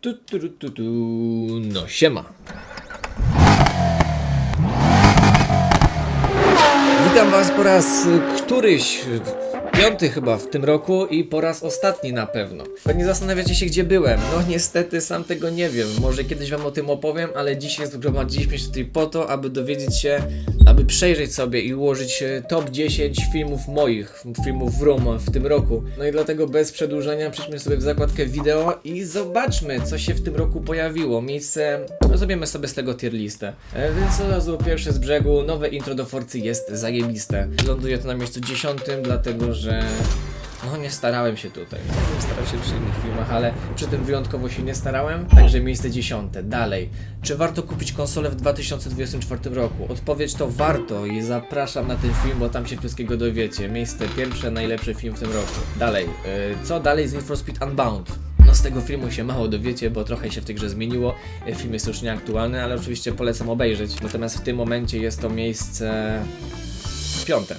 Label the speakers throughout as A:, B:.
A: Tu, tu, tu, tu, tu. No siema. Witam was po raz któryś, piąty chyba w tym roku i po raz ostatni na pewno. Pewnie zastanawiacie się gdzie byłem. No niestety sam tego nie wiem. Może kiedyś wam o tym opowiem, ale dzisiaj zgromadziliśmy się tutaj po to, aby dowiedzieć się, aby przejrzeć sobie i ułożyć e, top 10 filmów moich, filmów w Room w tym roku. No i dlatego bez przedłużania przejdźmy sobie w zakładkę wideo i zobaczmy co się w tym roku pojawiło. Miejsce, no zrobimy sobie z tego tier listę. E, więc od razu pierwsze z brzegu, nowe intro do Forcy jest zajebiste. Ląduje to na miejscu dziesiątym, dlatego że no nie starałem się tutaj. Starałem się przy innych filmach, ale przy tym wyjątkowo się nie starałem. Także miejsce dziesiąte. Dalej. Czy warto kupić konsolę w 2024 roku? Odpowiedź to warto i zapraszam na ten film, bo tam się wszystkiego dowiecie. Miejsce pierwsze, najlepszy film w tym roku. Dalej. y, Co dalej z Need Speed Unbound? No z tego filmu się mało dowiecie, bo trochę się w tej grze zmieniło. Y, Film jest już nieaktualny, ale oczywiście polecam obejrzeć. Natomiast w tym momencie jest to miejsce piąte.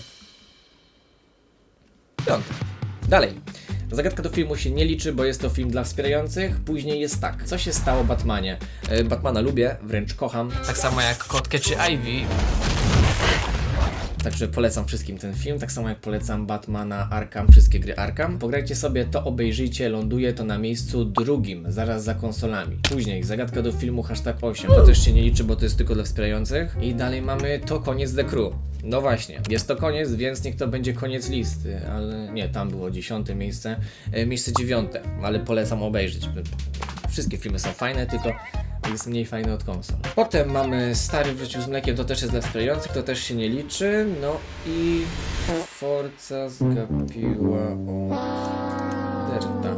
A: Dalej. Zagadka do filmu się nie liczy, bo jest to film dla wspierających. Później jest tak. Co się stało Batmanie? E, Batmana lubię, wręcz kocham. Tak samo jak Kotkę czy Ivy. Także polecam wszystkim ten film, tak samo jak polecam Batmana Arkham, wszystkie gry Arkham. Pograjcie sobie, to obejrzyjcie, ląduje to na miejscu drugim, zaraz za konsolami. Później, zagadka do filmu hashtag 8, to też się nie liczy, bo to jest tylko dla wspierających. I dalej mamy to koniec The Crew. No właśnie, jest to koniec, więc niech to będzie koniec listy, ale nie, tam było dziesiąte miejsce, e, miejsce dziewiąte, ale polecam obejrzeć. Wszystkie filmy są fajne, tylko jest mniej fajny od konsol. Potem mamy Stary wrócił z mlekiem, to też jest dla wspierających, to też się nie liczy. No i Forza zgapiła Derta.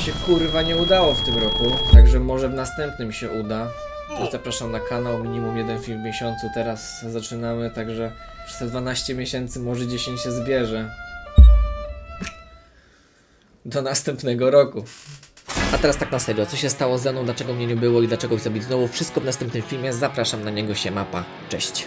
A: Się kurwa nie udało w tym roku, także może w następnym się uda. Zapraszam na kanał, minimum jeden film w miesiącu, teraz zaczynamy, także przez te 12 miesięcy może 10 się zbierze. Do następnego roku. A teraz tak na serio, co się stało ze mną, dlaczego mnie nie było i dlaczego chcę być znowu, wszystko w następnym filmie, zapraszam na niego, się mapa, cześć.